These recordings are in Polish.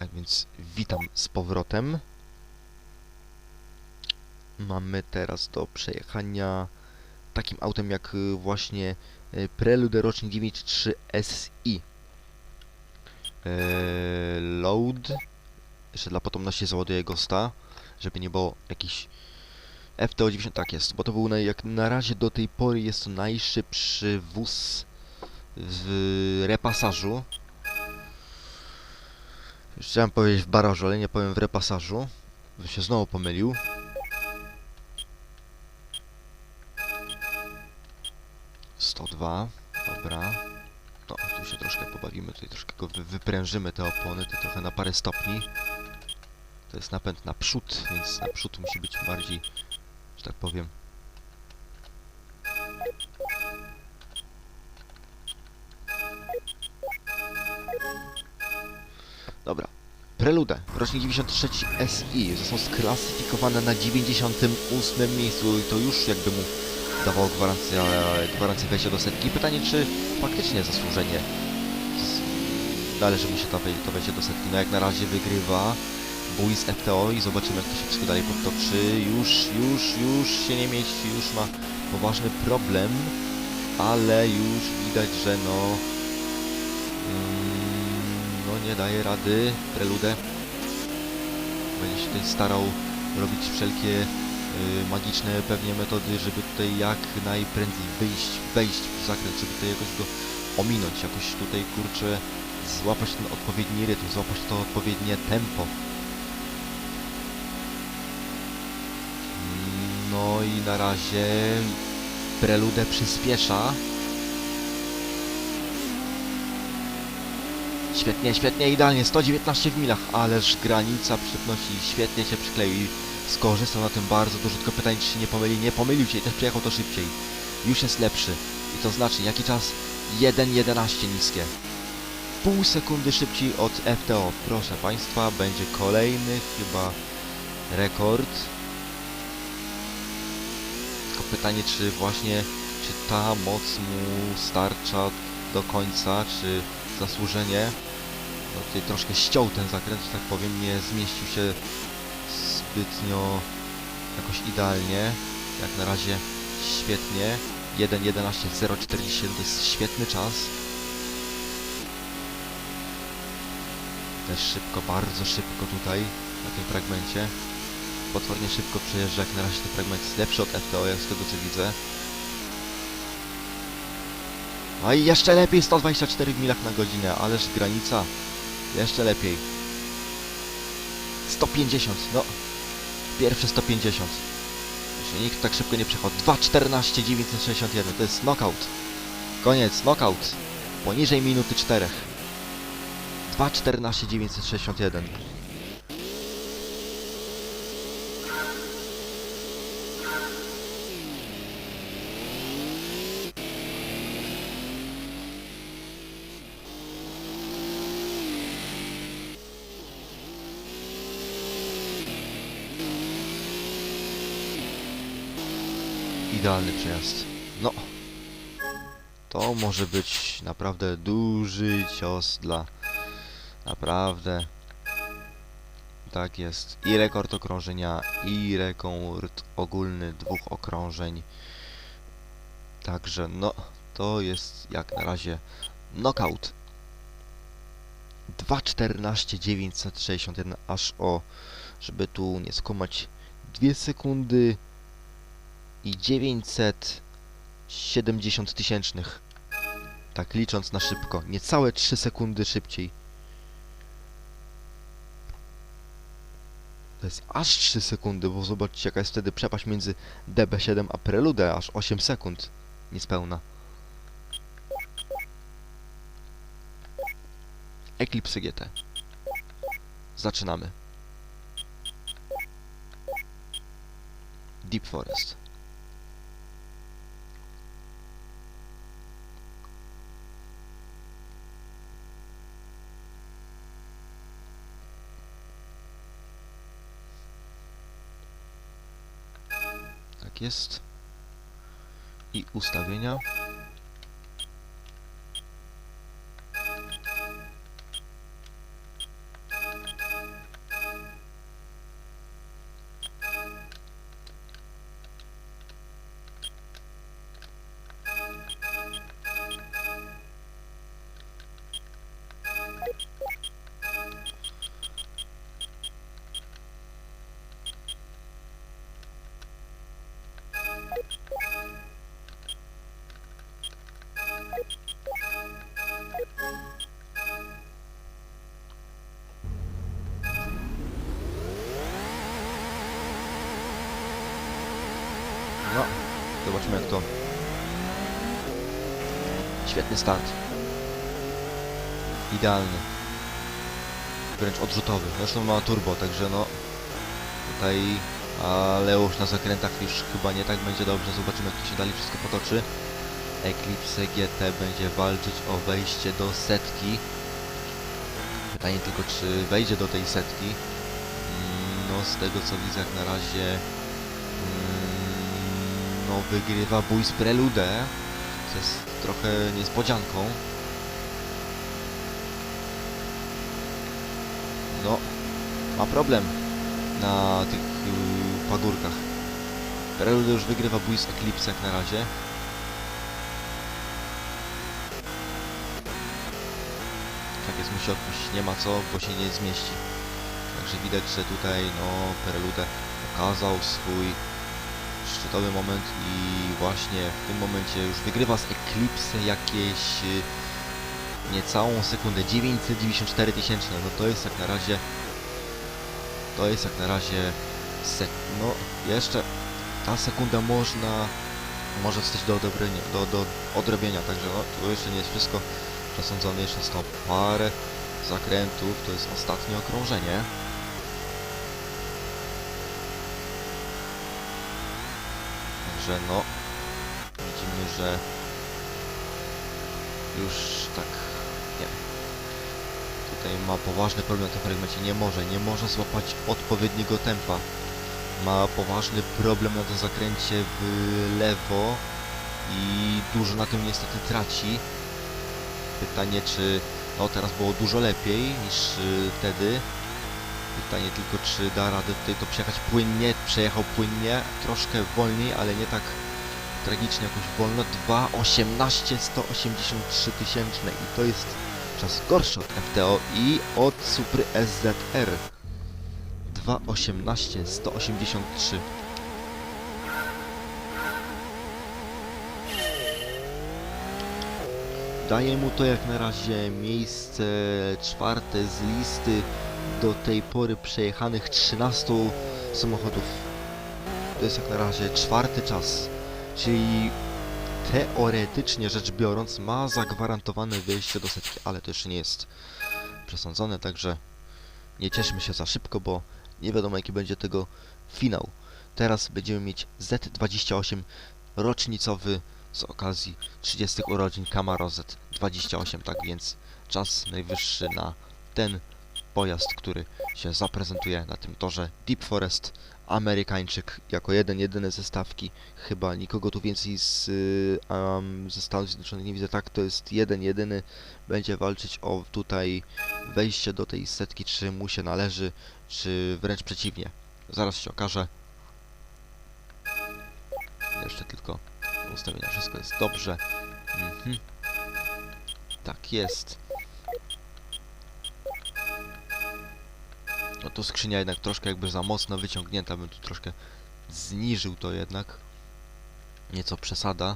Tak więc witam z powrotem. Mamy teraz do przejechania takim autem jak y, właśnie y, Prelude rocznik 93 SI. Eee, load. Jeszcze dla potomności załaduję Ghosta, żeby nie było jakiś FTO 90, tak jest, bo to był naj, jak na razie do tej pory jest to najszybszy wóz w repasażu. Chciałem powiedzieć w barażu, ale nie powiem w repasażu. Bym się znowu pomylił. Sto dwa, dobra. No, tu się troszkę pobawimy, tutaj troszkę go wy wyprężymy te opony, to trochę na parę stopni. To jest napęd na przód, więc na przód musi być bardziej, że tak powiem. Prelude, rocznik 93 SI, został sklasyfikowane na 98 miejscu i to już jakby mu dawało gwarancję, gwarancję wejścia do setki. Pytanie, czy faktycznie zasłużenie należy mu się to, to wejście do setki. No jak na razie wygrywa bój z FTO i zobaczymy jak to się wszystko dalej podtoczy. Już, już, już się nie mieści, już ma poważny problem, ale już widać, że no... Nie daje rady. Prelude będzie się tutaj starał robić wszelkie y, magiczne pewnie metody, żeby tutaj jak najprędzej wyjść, wejść w zakręt, żeby tutaj jakoś go ominąć, jakoś tutaj kurczę złapać ten odpowiedni rytm, złapać to odpowiednie tempo. No i na razie Prelude przyspiesza. Świetnie, świetnie, idealnie, 119 w milach, ależ granica przypności świetnie się przykleił i skorzystał na tym bardzo dużo, tylko pytanie czy się nie pomyli, nie pomylił się i też przyjechał to szybciej. Już jest lepszy i to znaczy, jaki czas? 1.11 niskie. Pół sekundy szybciej od FTO, proszę Państwa, będzie kolejny chyba rekord. Tylko pytanie, czy właśnie, czy ta moc mu starcza do końca, czy zasłużenie. No tutaj troszkę ściął ten zakręt, że tak powiem, nie zmieścił się zbytnio jakoś idealnie. Jak na razie świetnie. 1.11.047 to jest świetny czas. Też szybko, bardzo szybko tutaj na tym fragmencie. Potwornie szybko przejeżdża, jak na razie ten fragment jest lepszy od FTO, jak z tego co widzę. A i jeszcze lepiej 124 w milach na godzinę, ależ granica. Jeszcze lepiej. 150, no. Pierwsze 150. Jeszcze nikt tak szybko nie przejechał. 2.14 961, to jest knockout. Koniec, knockout. Poniżej minuty 4. 2.14 961. Idealny przejazd. No. To może być naprawdę duży cios dla... Naprawdę. Tak jest. I rekord okrążenia, i rekord ogólny dwóch okrążeń. Także no, to jest jak na razie knockout. 2.14 961 aż o, żeby tu nie skumać, 2 sekundy i 970 tysięcznych. Tak licząc na szybko. Niecałe 3 sekundy szybciej. To jest aż 3 sekundy, bo zobaczcie jaka jest wtedy przepaść między DB7 a Prelude, aż 8 sekund. Niespełna. Eclipse GT. Zaczynamy. Deep Forest. Jest. I ustawienia. Zobaczmy jak to... Świetny start. Idealny. Wręcz odrzutowy. Zresztą ma turbo, także no... Tutaj... Ale już na zakrętach już chyba nie tak będzie dobrze. Zobaczymy jak to się dalej wszystko potoczy. Eclipse GT będzie walczyć o wejście do setki. Pytanie tylko, czy wejdzie do tej setki. Mm, No, z tego co widzę, jak na razie. mm, No, wygrywa bój z Prelude. Co jest trochę niespodzianką. No, ma problem na tych yy, pagórkach. Prelude już wygrywa bój z Eclipse jak na razie. Tak jest, musi odpuścić, nie ma co, bo się nie zmieści. Także widać, że tutaj no Prelude pokazał swój szczytowy moment i właśnie w tym momencie już wygrywa z Eclipse jakieś y, niecałą sekundę, 994 tysięczne, no to jest jak na razie to jest jak na razie sek no jeszcze ta sekunda można może zostać do odebrania, do, do odrobienia, także no tu jeszcze nie jest wszystko przesądzone, jeszcze jest to parę zakrętów, to jest ostatnie okrążenie. Także no, widzimy, że już tak, nie Tutaj ma poważny problem na tym fragmencie, nie może, nie może złapać odpowiedniego tempa. Ma poważny problem na tym zakręcie w lewo i dużo na tym niestety traci. Pytanie, czy no teraz było dużo lepiej niż y, wtedy. Pytanie tylko, czy da radę tutaj to przejechać płynnie. Przejechał płynnie, troszkę wolniej, ale nie tak tragicznie jakoś wolno. 2.18 183 tysięczne i to jest czas gorszy od FTO i od Supry SZR. 2.18 183 Daje mu to jak na razie miejsce czwarte z listy do tej pory przejechanych 13 samochodów. To jest jak na razie czwarty czas, czyli teoretycznie rzecz biorąc ma zagwarantowane wyjście do setki, ale to jeszcze nie jest przesądzone, także nie cieszmy się za szybko, bo nie wiadomo jaki będzie tego finał. Teraz będziemy mieć Z28 rocznicowy z okazji 30 urodzin Camaro Z28, tak więc czas najwyższy na ten pojazd, który się zaprezentuje na tym torze Deep Forest. Amerykańczyk jako jeden, jedyny ze stawki. Chyba nikogo tu więcej z, um, ze Stanów Zjednoczonych nie widzę. Tak, to jest jeden, jedyny. Będzie walczyć o tutaj wejście do tej setki, czy mu się należy, czy wręcz przeciwnie. Zaraz się okaże. Jeszcze tylko ustawienia, wszystko jest dobrze. Mhm. Tak jest. No tu skrzynia jednak troszkę jakby za mocno wyciągnięta, bym tu troszkę zniżył to jednak. Nieco przesada.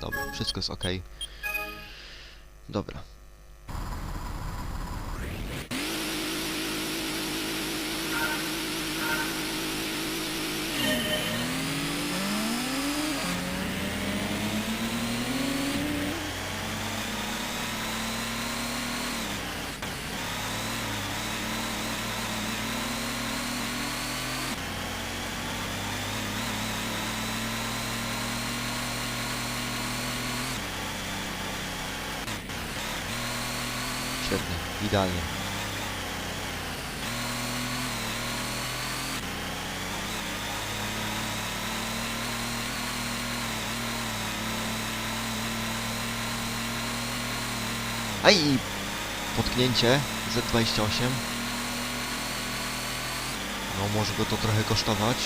Dobra, wszystko jest ok. Dobra. Świetnie, idealnie. A i potknięcie Z28. No może go to trochę kosztować.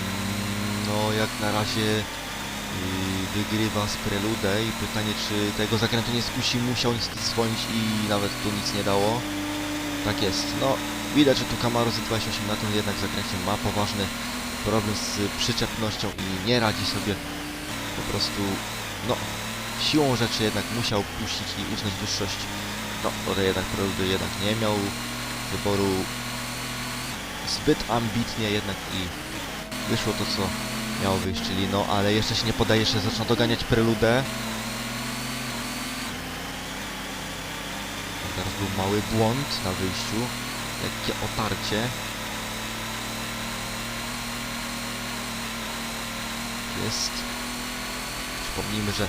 Mm, No jak na razie wygrywa z Prelude i pytanie, czy tego zakrętu nie skusi, musiał niestety zwolnić i nawet tu nic nie dało. Tak jest, no widać, że tu Camaro Z28 na tym jednak zakręcie ma poważny problem z przyczepnością i nie radzi sobie po prostu, no siłą rzeczy jednak musiał puścić i uznać wyższość. No, tutaj jednak Preludy jednak nie miał wyboru zbyt ambitnie jednak i wyszło to, co miało wyjść, czyli no, ale jeszcze się nie podaje, jeszcze zaczyna doganiać Preludę. Teraz był mały błąd na wyjściu, lekkie otarcie. Jest. Przypomnijmy, że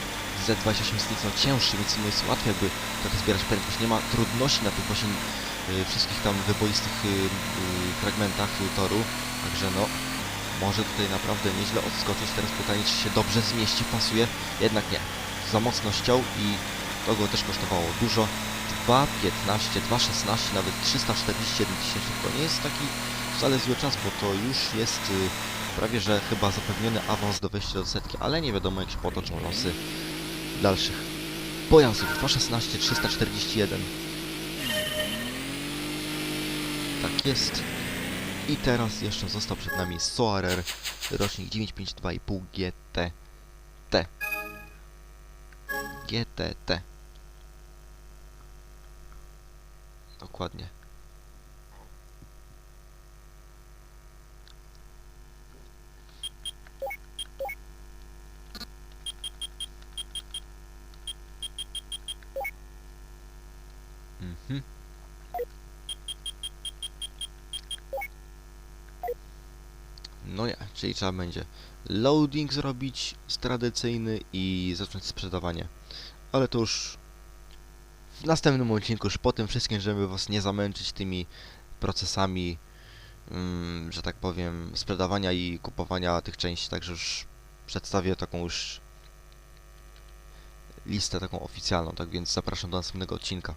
Z28 jest nieco cięższy, więc no jest łatwiej jakby trochę zbierać prędkość. Nie ma trudności na tych właśnie y, wszystkich tam wyboistych y, y, fragmentach y, toru. Także no, może tutaj naprawdę nieźle odskoczyć. Teraz pytanie, czy się dobrze zmieści, pasuje. Jednak nie. Za mocno ściął i to go też kosztowało dużo. 2,15, 2,16, nawet 341 tysięcy. To nie jest taki wcale zły czas, bo to już jest y, prawie że chyba zapewniony awans do wejścia do setki, ale nie wiadomo jak się potoczą losy dalszych pojazdów. 2,16, 341. Tak jest. I teraz jeszcze został przed nami Soarer, rocznik 952,5 GT. T. GTT. Dokładnie. Mhm. No nie, czyli trzeba będzie loading zrobić tradycyjny i zacząć sprzedawanie. Ale to już w następnym odcinku, już po tym wszystkim, żeby was nie zamęczyć tymi procesami, mm, że tak powiem, sprzedawania i kupowania tych części, także już przedstawię taką już listę taką oficjalną, tak więc zapraszam do następnego odcinka.